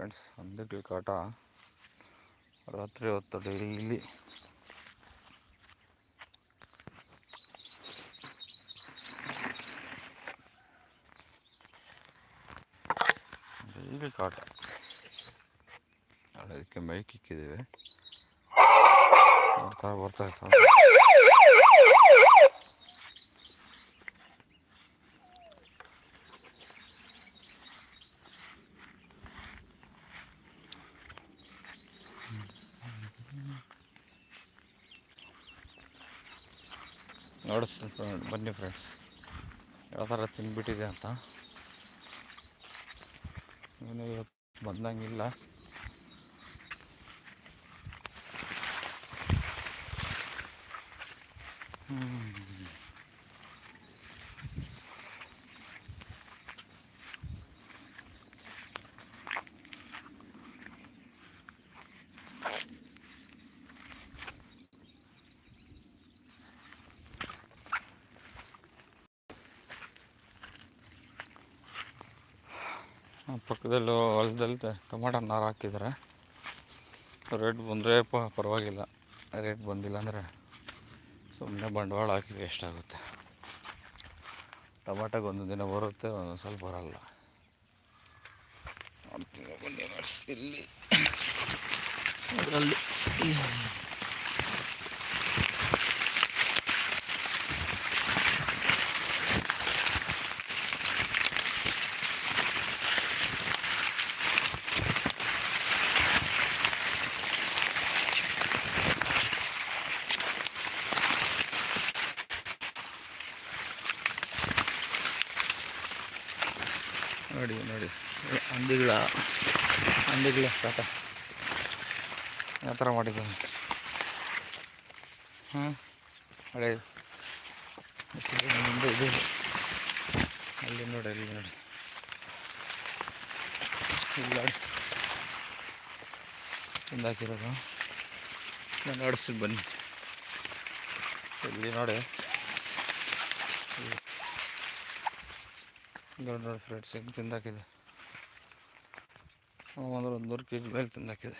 friends, under the cutter. ರಾತ್ರಿ ಹೊತ್ತು daily daily ಕಾಟ ನೋಡಿ ಅದಕ್ಕೆ ಮೈಕ್ ಇಕ್ಕಿದ್ದೀವಿ ಬರ್ತಾ ಬರ್ತಾ ನೋಡಿಸ್ತೀನಿ ಬನ್ನಿ ಫ್ರೆಂಡ್ಸ್ ಯಾವ ಥರ ತಿಂದ್ಬಿಟ್ಟಿದೆ ಅಂತ. ಇವತ್ತು ಬಂದಂಗಿಲ್ಲ. ಆ ಪಕ್ಕದಲ್ಲೂ ಹೊಲದಲ್ಲಿ ಟೊಮಾಟೊ ನಾರು ಹಾಕಿದ್ದಾರೆ. ರೇಟ್ ಬಂದರೆ ಪ, ಪರವಾಗಿಲ್ಲ. ರೇಟ್ ಬಂದಿಲ್ಲ ಅಂದರೆ ಸುಮ್ಮನೆ ಬಂಡವಾಳ ಹಾಕಿ ಎಷ್ಟಾಗುತ್ತೆ. ಟೊಮಾಟೊಗೆ ಒಂದು ದಿನ ಬರುತ್ತೆ ಒಂದೊಂದು ಸ್ವಲ್ಪ ಬರಲ್ಲ. ಇಲ್ಲಿ. ಅದರಲ್ಲಿ ನೋಡಿ ನೋಡಿ. ಹಂದಿಗಳ ಹಂದಿಗಳ ಕಾಟ ಯಾವ ಥರ ಮಾಡಿದ್ದಾನೆ ಹಾಂ ಹಳೆ ಎಷ್ಟು ಜನ ಮುಂದೆ ಇದು. ಅಲ್ಲಿ ನೋಡಿ ಅಲ್ಲಿ ನೋಡಿ. ಇಲ್ಲ ತಿಂದಾಕಿರೋದು ನಾನು ಆಡಿಸಿ ಬನ್ನಿ. ಇಲ್ಲಿ ನೋಡಿ. ನೋಡಿ ನೋಡಿ ಫ್ರೆಂಡ್ಸ್ ಹೆಂಗೆ ತಿಂದಾಕಿದೆ ಅಂದ್ರೆ ಒಂದು ನೂರು ಕೆ ಜಿ ಮೇಲೆ ತಿಂದಾಕಿದೆ